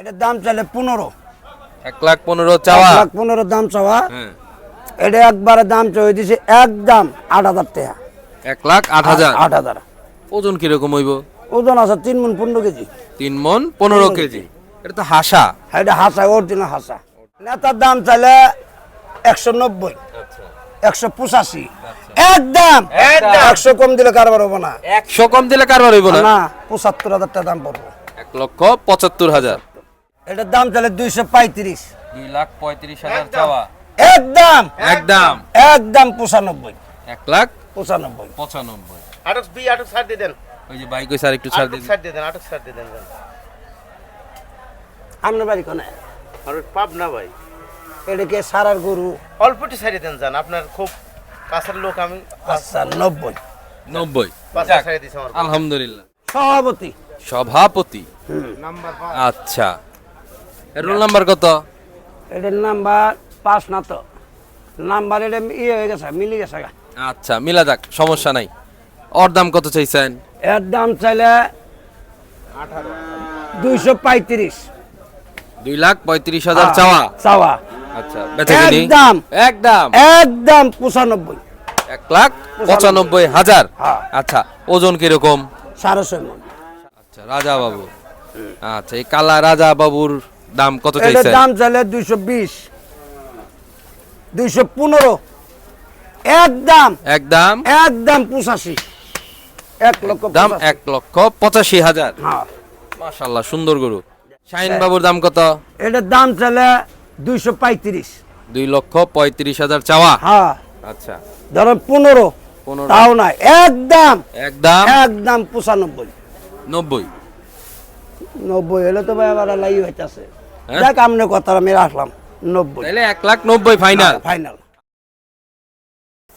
এটার দাম চাইলে পনেরো। এক লাখ পনেরো চাওয়া? এক লাখ পনেরো দাম চাওয়া। হ্যাঁ। এটা একবারে দাম চাই দিছে একদম আট হাজার টাকা। এক লাখ আট হাজার? আট হাজার। ওজন কীরকম হইব? ওজন আছে তিন মন পনেরো কেজি। তিন মন পনেরো কেজি। এটা তো হাসা। এটা হাসা অরিজিনাল হাসা। নেতার দাম চাইলে একশো নব্বই। একশো পঁচাশি। একদম! একশো কম দিলে কারবার হব না। একশো কম দিলে কারবার হইব না? না পঁচাত্তর হাজার টাকা দাম পড়ব। এক লক্ষ পঁচাত্তর হাজার। এটার দাম চাইলে দুইশো পঁয়ত্রিশ। দুই লাখ পঁয়ত্রিশ হাজার চাওয়া। একদম। একদম। একদম পঁচানব্বই। এক লাখ? পঁচানব্বই। পঁচানব্বই। আটক বি আটক ছাড় দিয়ে দেন। ওই যে বাইক স্যার একটু ছাড় আটক দিন। ছাড় দিয়ে দেন আটক ছাড় দিয়ে দেন। আপনার বাড়ি কোনে? আর পাব না ভাই। এটা কে সারার গরু? অল্পটি ছাড়িয়ে দেন যান আপনার খুব কাছের লোক আমি আচ্ছা নব্বই। নব্বই। আলহামদুলিল্লাহ। সভাপতি। সভাপতি? নাম্বার আচ্ছা। রোল নাম্বার কত? এটার নাম্বার পাঁচ না তো। নাম্বার এটা ইয়ে হয়ে গেছে মিলে গেছে আচ্ছা মিলা যাক সমস্যা নাই। ওর দাম কত চাইছেন? এর দাম চাইলে দুইশো পঁয়ত্রিশ। দুই লাখ পঁয়ত্রিশ হাজার চাওয়া? চাওয়া। আচ্ছা একদম। একদম একদম পঁচানব্বই। এক লাখ পঁচানব্বই হাজার? হ্যাঁ। আচ্ছা ওজন কীরকম? সাড়ে ছয় মন। আচ্ছা রাজা বাবু আচ্ছা এই কালা রাজা বাবুর দাম কত চাইছেন? দাম চাইলে দুইশো বিশ দুইশো পনেরো। একদম একদম একদম পঁচাশি এক লক্ষ দাম। এক লক্ষ পঁচাশি হাজার। হ্যাঁ। মাশাল্লাহ সুন্দর গরু। শাহিন বাবুর দাম কত? এটার দাম চাইলে দুইশো পঁয়ত্রিশ। দুই লক্ষ পঁয়ত্রিশ হাজার চাওয়া? হ্যাঁ। আচ্ছা। ধরেন পনেরো পনেরো। তাও নাই। একদম একদম একদম পঁচানব্বই। নব্বই। নব্বই হলে তো ভাই আবার লাই হইতেছে। হ্যাঁ? দেখ আমনে কথা আমি রাখলাম। নব্বই। তাহলে এক লাখ নব্বই ফাইনাল ফাইনাল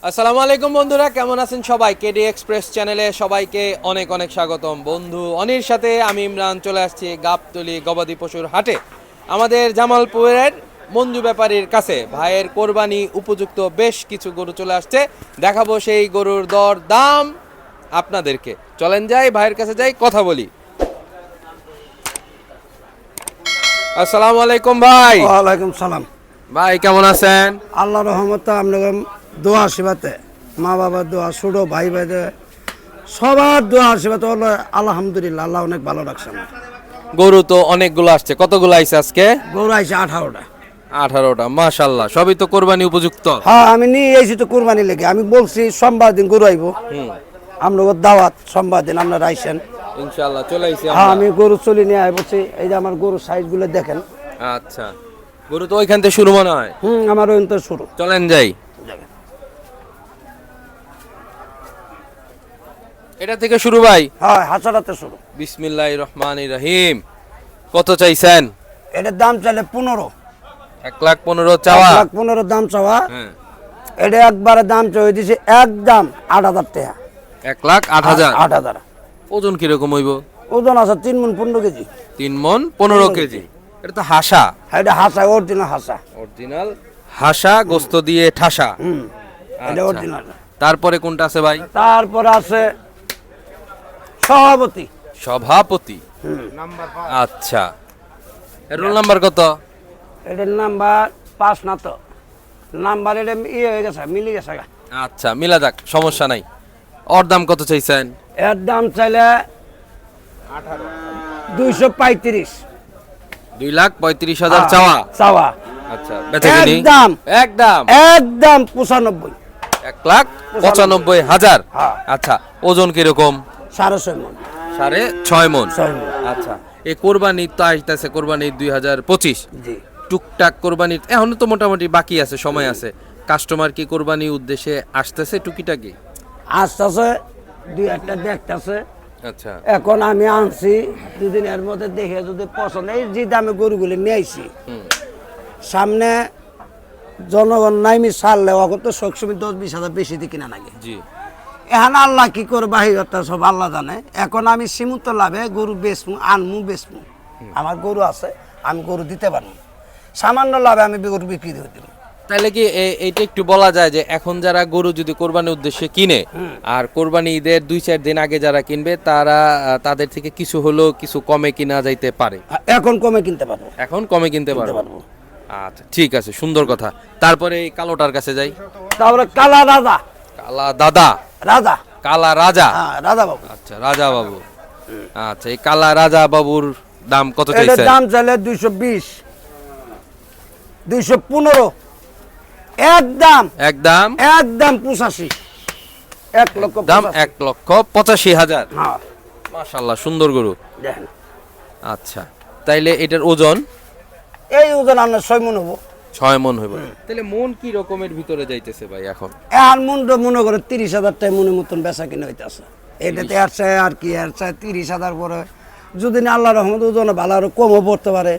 আসসালামু আলাইকুম বন্ধুরা কেমন আছেন সবাই? কেডি এক্সপ্রেস চ্যানেলে সবাইকে অনেক অনেক স্বাগতম। বন্ধু অনির সাথে আমি ইমরান চলে আসছি গাবতলি গবাদি পশুর হাটে। আমাদের জামালপুরের মঞ্জু ব্যাপারীর কাছে ভাইয়ের কোরবানি উপযুক্ত বেশ কিছু গরু চলে আসছে। দেখাবো সেই গরুর দর দাম আপনাদেরকে। চলেন যাই ভাইয়ের কাছে যাই কথা বলি। আসসালামু আলাইকুম ভাই। ওয়ালাইকুম সালাম। ভাই কেমন আছেন? আল্লাহ রহমত আপনাকে দোয়া সেবাতে মা বাবার দোয়া ছোটো ভাই ভাইদের সবার দোয়া সেবাতে হলো আলহামদুলিল্লাহ আল্লাহ অনেক ভালো রাখছে আমার। গরু তো অনেকগুলো আসছে। কতগুলো আইছে আজকে? গরু আইছে আঠারোটা। আঠারোটা মাশাল্লাহ সবই তো কোরবানি উপযুক্ত। হ্যাঁ আমি নিয়ে এসেছি তো কোরবানি লেগে। আমি বলছি সোমবার দিন গরু আইব। হুম। আপনাকে দাওয়াত সোমবার দিন আপনারা আইসেন। ইনশাল্লাহ চলে আইছি হ্যাঁ আমি গরু চলে নিয়ে বলছি এই যে আমার গরুর সাইজগুলো দেখেন। আচ্ছা। গরু তো ওইখান থেকে শুরু মনে হয়? হুম আমার ওই তো শুরু। চলেন যাই। এটা থেকে শুরু ভাই? হ্যাঁ হাসারাতে শুরু। বিসমিল্লাহ রহমান রহিম। কত চাইছেন? এটার দাম চাইলে পনেরো। এক লাখ পনেরো চাওয়া? এক লাখ পনেরো দাম চাওয়া। হ্যাঁ। এটা একবারে দাম চাই দিছে একদম আট হাজার টাকা। এক লাখ আট হাজার? আট হাজার। ওজন কীরকম হইব? ওজন আছে তিন মন পনেরো কেজি। তিন মন পনেরো কেজি। এটা তো হাসা। হ্যাঁ, এটা হাসা অরিজিনাল হাসা। অরিজিনাল হাসা গোস্ত দিয়ে ঠাসা। হুম এটা আচ্ছা। অরিজিনাল তারপরে কোনটা আছে ভাই? তারপরে আছে সভাপতি। সভাপতি। নাম্বার আচ্ছা। রোল নাম্বার কত? এটার নাম্বার পাঁচ না তো। নাম্বার এটা ইয়ে হয়ে গেছে মিলে গেছে আচ্ছা মিলা যাক সমস্যা নাই। ওর দাম কত চাইছেন? এর দাম চাইলে দুইশো পঁয়ত্রিশ। দুই লাখ পঁয়ত্রিশ হাজার চাওয়া? চাওয়া। আচ্ছা একদম। একদম একদম পঁচানব্বই। এক লাখ পঁচানব্বই হাজার? হ্যাঁ। আচ্ছা ওজন কীরকম? সাড়ে ছয় মন। সাড়ে ছয় মন? আচ্ছা এই কোরবানি তো আসতেছে কোরবানি দুই হাজার পঁচিশ। টুকটাক কোরবানি এখনও তো মোটামুটি বাকি আছে সময় আছে। কাস্টমার কি কোরবানি উদ্দেশ্যে আসতেছে টুকিটাকি? আসতেছে দুই একটা দেখতেছে। আচ্ছা। এখন আমি আনছি দুদিনের মধ্যে দেখে যদি পছন্দ এই যে দামে গরুগুলি নিয়েছি সামনে জনগণ নাইমি সারলে ওকে তো সবসময় দশ বিশ হাজার বেশি দিয়ে কিনা লাগে জি। এখন আল্লাহ কি করে বাহিরটা সব আল্লাহ জানে। এখন আমি সীমিত লাভে গরু বেচমু আনমু বেচমু আমার গরু আছে আমি গরু দিতে পারব। সামান্য লাভে আমি গরু বিক্রি করে দিব। তাহলে কি এইটা একটু বলা যায় যে এখন যারা গরু যদি কোরবানির উদ্দেশ্যে কিনে আর কোরবানি ঈদের দুই চার দিন আগে যারা কিনবে তারা তাদের থেকে কিছু হলেও কিছু কমে কিনা যাইতে পারে। এখন কমে কিনতে পারব। এখন কমে কিনতে পারব। আচ্ছা ঠিক আছে সুন্দর কথা। তারপরে এই কালোটার কাছে যাই। তারপরে কালা রাজা। কালা দাদা। রাজা। কালা রাজা। হ্যাঁ রাজা বাবু। আচ্ছা রাজা বাবু। আচ্ছা এই কালা রাজা বাবুর দাম কত চাইছেন? দাম চাইলে দুইশো বিশ দুইশো পনেরো। একদম। একদম। একদম পঁচাশি। এক লক্ষ দাম এক লক্ষ পঁচাশি হাজার। হ্যাঁ। মাশাল্লাহ সুন্দর গরু। দেখেন। আচ্ছা তাইলে এটার ওজন? এই ওজন আমরা ছয় মন হব। ছয় মন হইব। তাহলে মন কি রকমের ভিতরে যাইতেছে ভাই এখন? আর মনটা মনে করে তিরিশ হাজার টাকা মনের মতন বেচা কিনে হইতেছে। এটাতে আর চাই আর কি আর চাই তিরিশ হাজার পরে। যদি না আল্লাহ রহমত ওজন ভালো আরও কমও পড়তে পারে।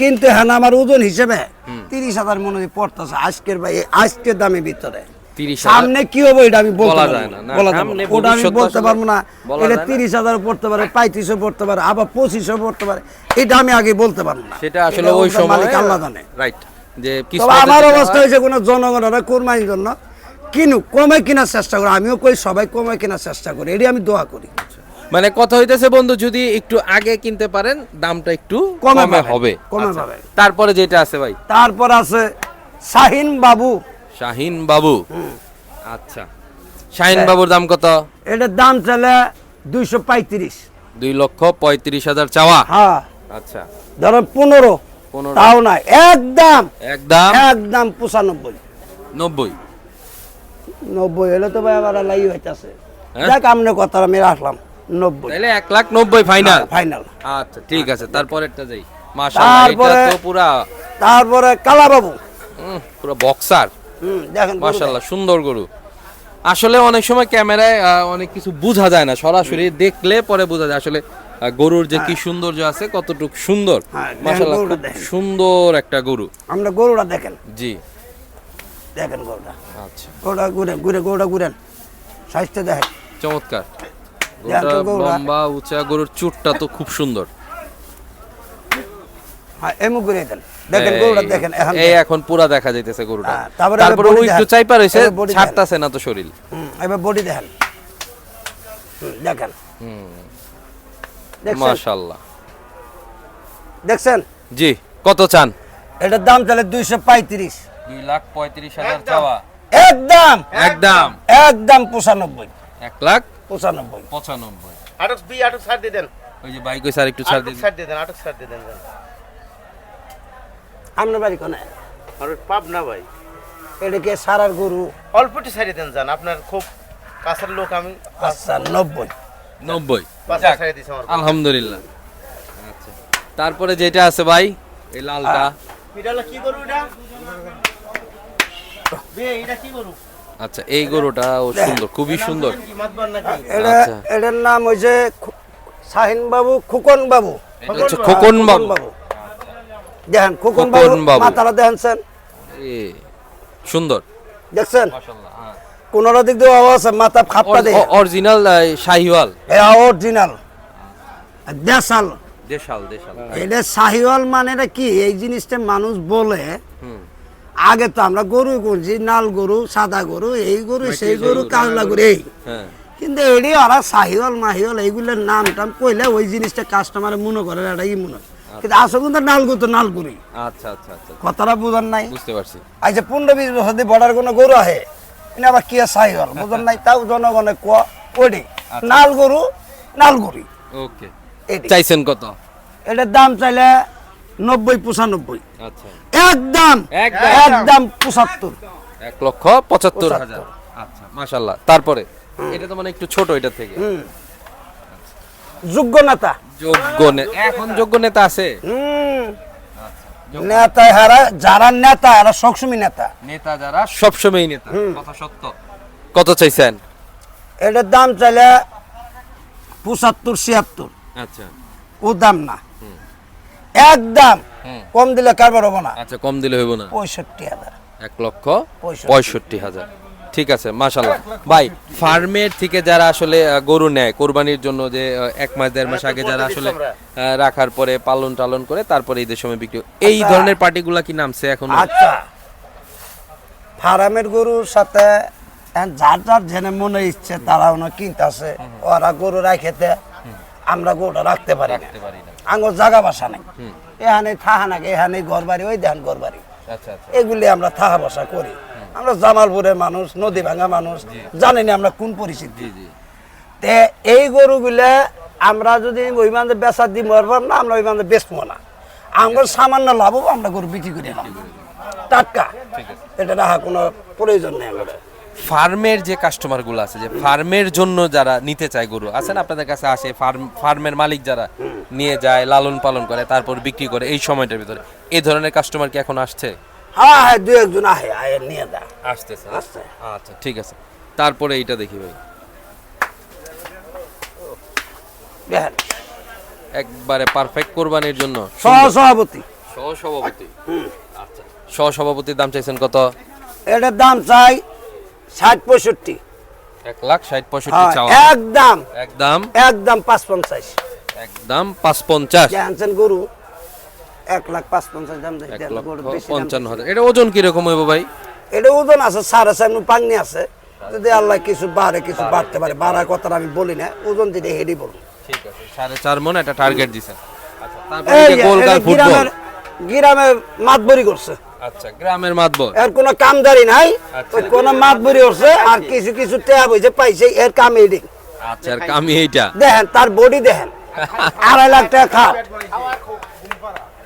কিন্তু হ্যাঁ আমার ওজন হিসেবে তিরিশ হাজার মনে হয় পড়তেছে আজকের ভাই আজকের দামের ভিতরে। সামনে কি হবে এটা আমি বলতে। ওটা আমি বলতে পারব না। এটা তিরিশ হাজার পড়তে পারে পঁয়ত্রিশও পড়তে পারে আবার পঁচিশও পড়তে পারে। এটা আমি আগে বলতে পারব না। সেটা আসলে ওই সময় আল্লাহ জানে। রাইট যে আমার অবস্থা হয়েছে কোনো জনগণের কোরবানির জন্য কিনু কমে কেনার চেষ্টা করি। আমিও কই সবাই কমে কেনার চেষ্টা করি এটি আমি দোয়া করি। মানে কথা হইতেছে বন্ধু যদি একটু আগে কিনতে পারেন দামটা একটু কমে হবে। কমে আচ্ছা। তারপরে যেটা আছে ভাই? তারপর আছে শাহিন বাবু। শাহিন বাবু। আচ্ছা। শাহিন বাবুর দাম কত? এটার দাম চলে দুইশো পঁয়ত্রিশ। দুই লক্ষ পঁয়ত্রিশ হাজার চাওয়া? হ্যাঁ। আচ্ছা। ধরো পনেরো। পনেরো। তাও না একদম একদম একদম পঁচানব্বই। নব্বই। নব্বই হলে তো ভাই আবার লাই হইতেছে। হ্যাঁ? দেখ আমনে কথা আমি রাখলাম নব্বই। তাহলে এক লাখ নব্বই ফাইনাল ফাইনাল আচ্ছা ঠিক আছে তারপরেরটা যাই। মাশাআল্লাহ এটা তারপরে- তো পুরা তারপরে কালা বাবু উম, বক্সার হুম দেখেন মাশাআল্লাহ সুন্দর গরু। আসলে অনেক সময় ক্যামেরায় অনেক কিছু বোঝা যায় না সরাসরি দেখলে পরে বোঝা যায়। আসলে গরুর যে কি সৌন্দর্য আছে কতটুক সুন্দর। হ্যাঁ, মাশাআল্লাহ দেখেন। সুন্দর একটা গরু। আমরা গরুটা দেখেন। জি। দেখেন গরুটা। আচ্ছা। গরুটা ঘুরে ঘুরে গরুটা ঘুরেন। সাইজটা দেখেন। চমৎকার। লম্বা উঁচা গরুর চুটটা তো খুব সুন্দর। হ্যাঁ এমু ঘুরে দেন। দেখেন গরুটা দেখেন এখন এই এখন পুরা দেখা যাইতেছে গরুটা। হ্যাঁ, তারপরে তারপরে এবার ও body একটু চাইপা রয়েছে এবার body দেখেন। ছাড়তাছে না তো শরীর। হুম, এবার বডি দেখেন। দেখেন। দেখছেন? মাশাআল্লাহ। দেখছেন? জি কত চান? এটার দাম তাহলে দুইশো পঁয়ত্রিশ। দুই লাখ পঁয়ত্রিশ হাজার চাওয়া। একদম! একদম! একদম পঁচানব্বই। এক লাখ? পঁচানব্বই। পঁচানব্বই। আটক বি আটক ছাড় দিয়ে দেন। ওই যে বাইক স্যার একটু ছাড় দিন। ছাড় দিয়ে দেন আটক ছাড় দিয়ে দেন যান। আপনার বাড়ি কোনে? আর পাব না ভাই। এটা কি সারার গরু? অল্পটি ছাড়িয়ে দেন যান। আপনার খুব কাছের লোক আমি আচ্ছা নব্বই। নব্বই। আলহামদুলিল্লাহ। আচ্ছা। তারপরে যেটা আছে ভাই এই লালটা। এটা কি গরু এটা এটা কি গরু? আচ্ছা এই গরুটা ও সুন্দর খুবই সুন্দর। এটা আচ্ছা। এটার নাম হয়েছে শাহিন বাবু খুকন বাবু। খোকন বাবু। দেখেন খুকন বাবু। মাথাটা দেখছেন এ, সুন্দর। দেখছেন? মাশাআল্লাহ হ্যাঁ। কোনোটা দিক দিয়ে আওয়াজ আছে মাথা খাপটা দিয়ে। অরিজিনাল শাহিওয়াল? এটা অরিজিনাল। দেশাল। দেশাল দেশাল। এটা শাহিওয়াল মানে এটা কি? এই জিনিসটা মানুষ বলে হুম। আগে তো আমরা গরু করছি নাল গরু সাদা গরু এই গরু সেই গরু কাজলা গরু? এই। হ্যাঁ। কিন্তু এটি ওরা শাহিওয়াল মাহিওয়াল এইগুলোর নাম টাম কইলে ওই জিনিসটা কাস্টমারে মনে করে এটা ই মনে হয়। কিন্তু আসলে কিন্তু নাল গরু তো নাল গরুই। আচ্ছা আচ্ছা আচ্ছা। কথাটা বুঝার নাই। বুঝতে পারছি। আচ্ছা পনেরো বিশ বছর দিয়ে বর্ডার কোনো গরু আহে এনে আবার কি শাহিওয়াল বুঝার নাই তাও জনগণে কোয়া ওডি। নাল গরু নাল গরু ওকে। চাইছেন কত? এটার দাম চাইলে নব্বই পঁচানব্বই। আচ্ছা। একদম একদম। একদম পঁচাত্তর। এক লক্ষ পঁচাত্তর হাজার। আচ্ছা মাশাল্লাহ। তারপরে এটা তো মানে একটু ছোট এটা থেকে। হুম। যোগ্য নেতা। যোগ্য এখন যোগ্য নেতা আছে? নেতা। হারা যারা নেতা এরা সবসময় নেতা। নেতা যারা সবসময় নেতা। কথা সত্য। কত চাইছেন? এটার দাম চাইলে পঁচাত্তর ছিয়াত্তর। আচ্ছা। ও দাম না। একদম কম দিলে কারবার হব না। আচ্ছা কম দিলে হইব না। পঁয়ষট্টি হাজার। এক লক্ষ পঁয়ষট্টি। হাজার। ঠিক আছে মাশাল্লাহ ভাই ফার্মের থেকে যারা আসলে গরু নেয় কোরবানির জন্য যে এক মাস দেড় মাস আগে যারা আসলে রাখার পরে পালন টালন করে তারপরে ঈদের সময় বিক্রি এই আচ্ছা। ধরনের পার্টিগুলা কি নামছে এখন? আচ্ছা। ফার্মের গরুর সাথে যার যার জেনে মনে ইচ্ছে তারা ওনা কিনতেছে। ওরা গরু রাখেতে আমরা গরুটা রাখতে পারি না। না আঙ্গুর জায়গা বাসা নেই। এখানে থাহা নাকি এখানে ঘর বাড়ি ওই দেখান ঘর বাড়ি আচ্ছা আচ্ছা। এগুলি আমরা থাহা বসা করি। আমরা জামালপুরের মানুষ নদী ভাঙা মানুষ জানি না আমরা কোন পরিস্থিতি। তে এই গরুগুলা আমরা যদি ওই মানে বেচা দিই মরবার না আমরা ওই মানে বেচবো না। আমরা সামান্য লাভ আমরা গরু বিক্রি করি এলাম টাটকা। এটা রাখা কোনো প্রয়োজন নেই আমাদের। ফার্মের যে কাস্টমারগুলো আছে যে ফার্মের জন্য যারা নিতে চায় গরু আছেন আপনাদের কাছে আসে ফার্ম ফার্মের মালিক যারা নিয়ে যায় লালন পালন করে তারপর বিক্রি করে এই সময়টার ভিতরে এই ধরনের কাস্টমার কি এখন আসছে? হ্যাঁ হ্যাঁ দু একজন আহে আহে নিয়ে যা। আসতেছে। আসছে। আচ্ছা ঠিক আছে। তারপরে এইটা দেখি ভাই। একবারে পারফেক্ট কোরবানির জন্য। সহ সভাপতি সহসভাপতি। আচ্ছা সহসভাপতির দাম চাইছেন কত? এটার দাম চাই ষাট পঁয়ষট্টি। এক লাখ ষাট পঁয়ষট্টি একদম। একদম। একদম পাঁচ পঞ্চাশ একদম পাঁচ পঞ্চাশ জানছেন গরু এক লাখ পাঁচ পঞ্চাশ দাম পঞ্চান্ন হাজার। এটা ওজন কীরকম হইব ভাই? এটা ওজন আছে সাড়ে চার পাংনি আছে। যদি আল্লাহ কিছু বাড়ে কিছু বাড়তে পারে। বাড়ার কথাটা আমি বলি না ওজন যেটা হেডি বলব ঠিক আছে সাড়ে চার মন একটা টার্গেট দিছেন আচ্ছা তারপর গোলগাল ফুটবল গ্রামের মাতবরি করছে। আচ্ছা গ্রামের মাতবর। এর কোনো কামদারি নাই আচ্ছা। কোনো মাতবরি করছে আর কিছু কিছু টেয়া বইছে পাইছে এর কাম এডি আচ্ছা আর আমি এইটা। দেখেন তার বডি দেখেন আড়াই লাখ টাকা খাট।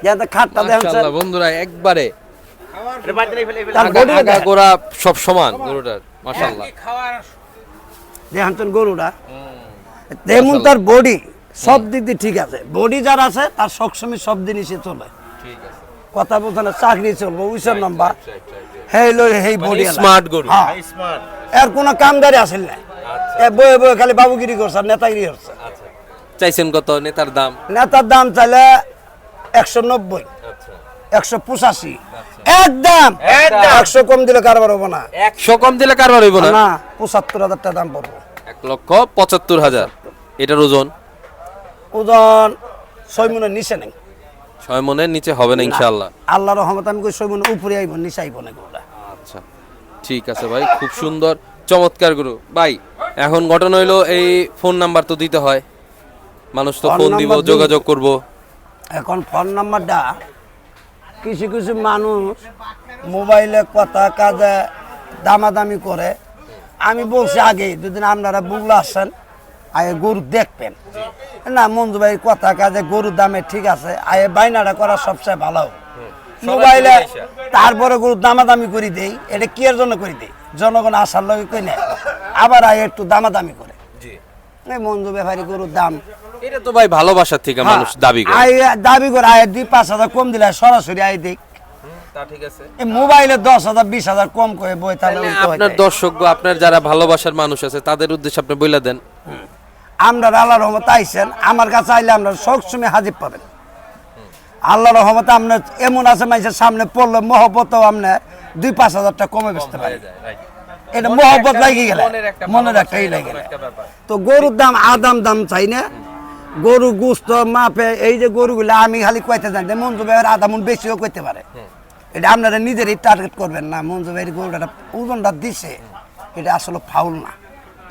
যাতে খাটটা দেখেন বন্ধুরা একবারে তার বডি গোড়া সব সমান গরুটার মাশাআল্লাহ। দেখেন তো গরুটা। তেমন তার বডি সব দিক দিয়ে ঠিক আছে। বডি যার আছে তার সবসময় সব জিনিসে চলে। কথা বলছে না চাকরি চলবো উইসের নাম্বার হেই লো হেই বডি স্মার্ট গরু। হ্যাঁ। স্মার্ট এর কোনো কামদারি আসেন না। এ বয়ে বয়ে খালি বাবুগিরি করছে আর নেতাগিরি করছে। আচ্ছা। চাইছেন কত নেতার দাম? নেতার দাম চাইলে একশো নব্বই আচ্ছা। একশো পঁচাশি। একদম। একশো কম দিলে কারবার হব না। একশো কম দিলে কারবার হইব না? না পঁচাত্তর হাজার টাকা দাম পড়ব। এক লক্ষ পঁচাত্তর হাজার। এটার ওজন? ওজন ছয় মনের নিচে নেই। ছয় মনের নিচে হবে না ইনশাআল্লাহ। আল্লাহ রহমত আমি কই ছয় মনের উপরে আইব নিচে আইব না গরুটা আচ্ছা ঠিক আছে ভাই খুব সুন্দর চমৎকার গুরু। ভাই এখন ঘটনা হইল এই ফোন নাম্বার তো দিতে হয়। মানুষ তো ফোন দিব যোগাযোগ করব। এখন ফোন নাম্বারটা কিছু কিছু মানুষ মোবাইলে কথা কাজে দামাদামি করে। আমি বলছি আগে দুদিন আপনারা বুগলা আসছেন আগে গরু দেখবেন। না মঞ্জু ভাই কথা কাজে গরুর দামে ঠিক আছে আগে বাইনাটা করা সবচেয়ে ভালো। মোবাইলে তারপরে গরুর দামাদামি করে দেই এটা কি এর জন্য করে দেই? জনগণ আসার লগে কই না আবার আগে একটু দামাদামি করে। জি। এই মঞ্জু ব্যাপারী গরুর দাম। এটা তো ভাই ভালোবাসার থেকে মানুষ দাবি করে। আয় দাবি করে আয় দুই পাঁচ হাজার কম দিলে সরাসরি আয় এই মোবাইলে দশ হাজার বিশ হাজার কম করে বই তাহলে হয়ে আপনার দর্শক আপনার যারা ভালোবাসার মানুষ আছে তাদের উদ্দেশ্যে আপনি বইলা দেন। আমরা আল্লাহ রহমত আইসেন আমার কাছে আইলে আমরা সবসময় হাজির পাবেন। আল্লাহ রহমত আপনার এমন আছে মানুষের সামনে পড়লে মহব্বত আপনি দুই পাঁচ হাজারটা কমে বেচতে পারে। এটা মহব্বত লাগি গেলে মনের একটা ই লাগে তো গরুর দাম আদাম দাম চাই না। গরু গুস্ত মাপে এই যে গরুগুলো আমি খালি কইতে জানি যে মঞ্জু ভাইয়ের আধা মন বেশিও কইতে পারে। এটা আপনারা নিজেরই টার্গেট করবেন না। মঞ্জু ভাইয়ের গরুটা ওজনটা দিছে এটা আসলে ফাউল না।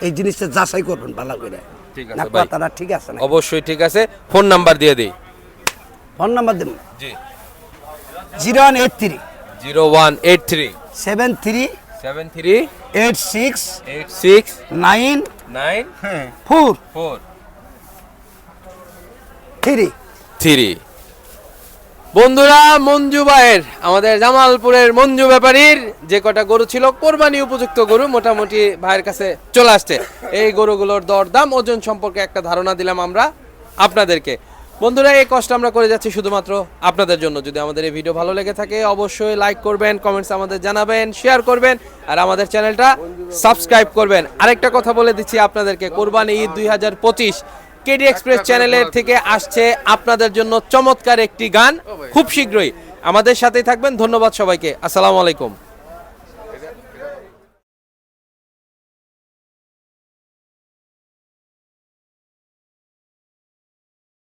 এই জিনিসটা যাচাই করবেন ভালো করে। ঠিক আছে ভাই। কথাটা ঠিক আছে না। অবশ্যই ঠিক আছে। ফোন নাম্বার দিয়ে দিই। ফোন নাম্বার দিন। জি। Zero one eight three. Zero one eight three. Seven three. Seven three. Eight six. Eight six. Nine. Nine. Four. Four. Three. Three. বন্ধুরা, মঞ্জু ভাইয়ের, আমাদের জামালপুরের মঞ্জু ব্যাপারীর যে কটা গরু ছিল, কোরবানি উপযুক্ত গরু মোটামুটি ভাইয়ের কাছে চলে আসছে। এই গরুগুলোর দরদাম, ওজন সম্পর্কে একটা ধারণা দিলাম আমরা আপনাদেরকে। বন্ধুরা, এই কষ্ট আমরা করে যাচ্ছি শুধুমাত্র আপনাদের জন্য। যদি আমাদের এই ভিডিও ভালো লেগে থাকে, অবশ্যই লাইক করবেন কমেন্টস আমাদের জানাবেন শেয়ার করবেন, আর আমাদের চ্যানেলটা সাবস্ক্রাইব করবেন। আরেকটা কথা বলে দিচ্ছি আপনাদেরকে, কোরবানি ঈদ দুই হাজার পঁচিশ কেডি এক্সপ্রেস চ্যানেলের থেকে আসছে আপনাদের জন্য চমৎকার একটি গান খুব শীঘ্রই। আমাদের সাথেই থাকবেন ধন্যবাদ সবাইকে। আসসালামু আলাইকুম।